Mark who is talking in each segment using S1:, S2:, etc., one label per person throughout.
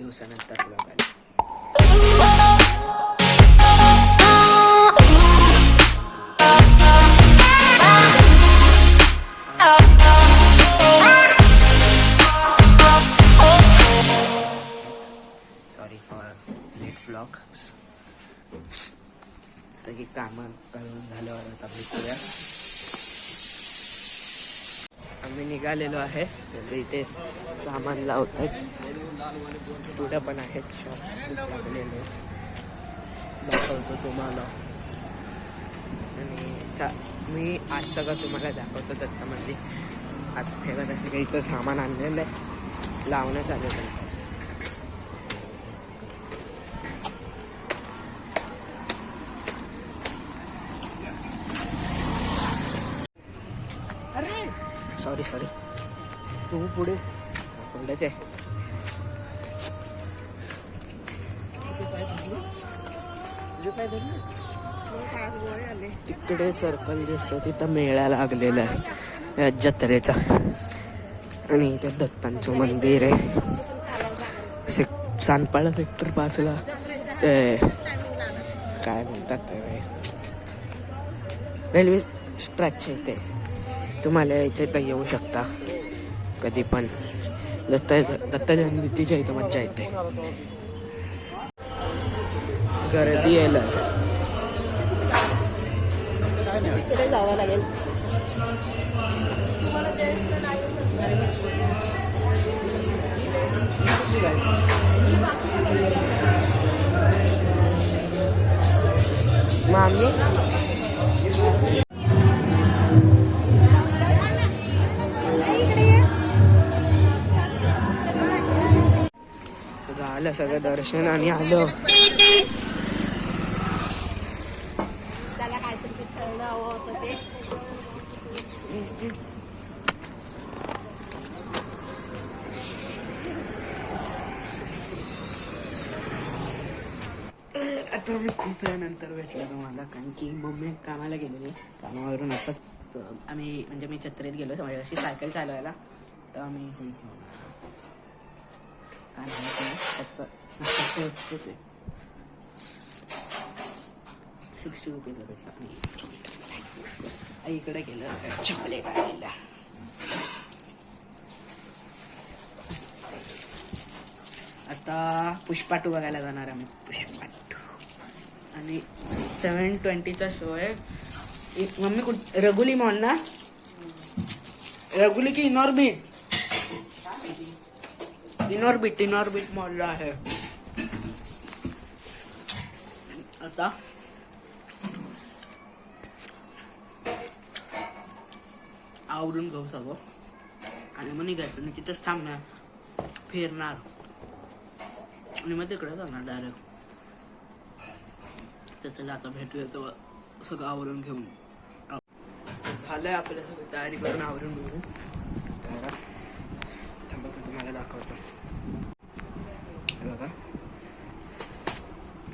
S1: दिवसानंतर ब्लॉग आले sorry for late blog त्याची कामं करून झाल्यावर आता भेटूया आम्ही निघालेलो आहे. म्हणजे इथे सामान लावत आहेत पुढे पण आहेत शॉप्स खूप लागलेले. दाखवतो तुम्हाला. आणि सा मी आज सगळं तुम्हाला दाखवतो दत्तामध्ये आता फेवत असं काही इथं सामान आणलेलं आहे. लावण्यात आलेलं आहे. सॉरी सॉरी तू पुढे. पुढेच आहे तिकडे सर्कल दिसतो तिथं मेळा लागलेला आहे. या जत्रेचा. आणि इथे दत्तांचं मंदिर आहे. से सानपाडा सेक्टर पाचला. ते काय म्हणतात ते रेल्वे ट्रॅकच्या इथे. तुम्हाला यायचं तर येऊ शकता. कधी पण. दत्त दत्त जयंतीच्या इथं मज्जा येते. गर्दी यायला
S2: जावं लागेल.
S1: मामी? झालं सगळं दर्शन आणि आलं.
S2: त्याला हवं ते
S1: आता मी खूप वेळानंतर भेटलो तुम्हाला कारण की मम्मी कामाला गेलेली कामावरून आता आम्ही म्हणजे मी छत्रीत गेलो माझ्याशी सायकल चालवायला. तर आम्ही काय माहिती नाही, फक्त सिक्स्टी रुपीजला भेटला. आणि chocolate. आईकडे गेलं चॉकलेट आलेला आता पुष्पा टू बघायला जाणार आम्ही. पुष्पा टू आणि सेवन ट्वेंटीचा शो आहे. इ- मम्मी कुठ रघुली मॉल ना? रघुली की इनॉर्बिट इनॉर्बिट इनॉर्बिट मॉलला आहे. आता आवरून घेऊ सगळं. आणि मग निघायचं आणि तिथंच थांबणार फिरणार. आणि मग तिकडे जाणार डायरेक्ट त्याचं आता भेटूया तेव्हा सगळं आवरून घेऊन. झालंय आपल्या सगळं तयारी करून आवरून घेऊन. थांबा तुम्हाला दाखवतो.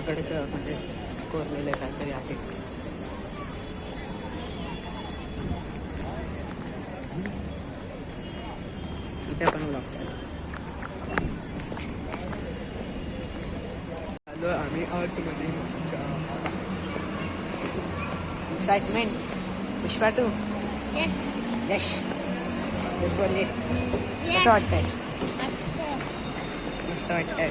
S1: दगडच म्हणजे कोरलेलं काहीतरी आहे. इथे पण लागतं आलो आम्ही आर्टमध्ये एक्साइटमेंट पुष्पा टू यश बोलले कसं वाटतंय? मस्त वाटतंय.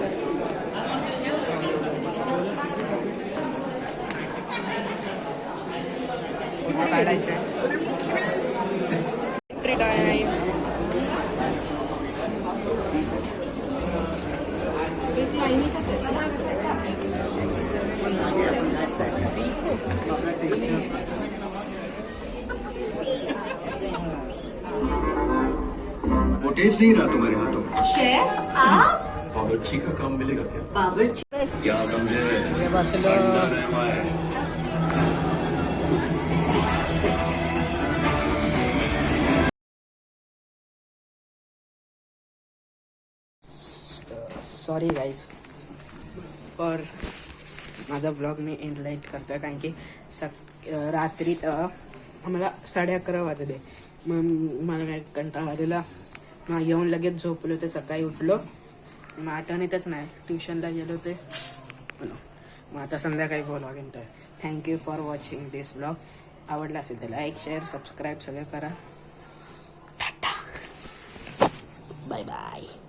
S3: करायचं
S1: आहे ट्रीट आहे
S3: वो टेस्ट नहीं रहा तुम्हारे हाथों?
S2: शेफ आप?
S3: बावर्ची का काम मिलेगा क्या?
S2: बाबरची
S3: क्या समझे?
S1: सॉरी गाईज पर माझा ब्लॉग मी एंड लाइट करतो कारण की सक रात्री मला साडे अकरा वाजले. मग मला काय कंटाळा आलेला मग येऊन लगेच झोपलो ते सकाळी उठलो. मग आठवणीतच नाही ट्युशनला गेलो ते मग आता संध्याकाळी ब्लॉग तर thank you for watching this blog आवडला असेल तर लाईक शेअर सबस्क्राईब सगळं करा. टाटा. Bye bye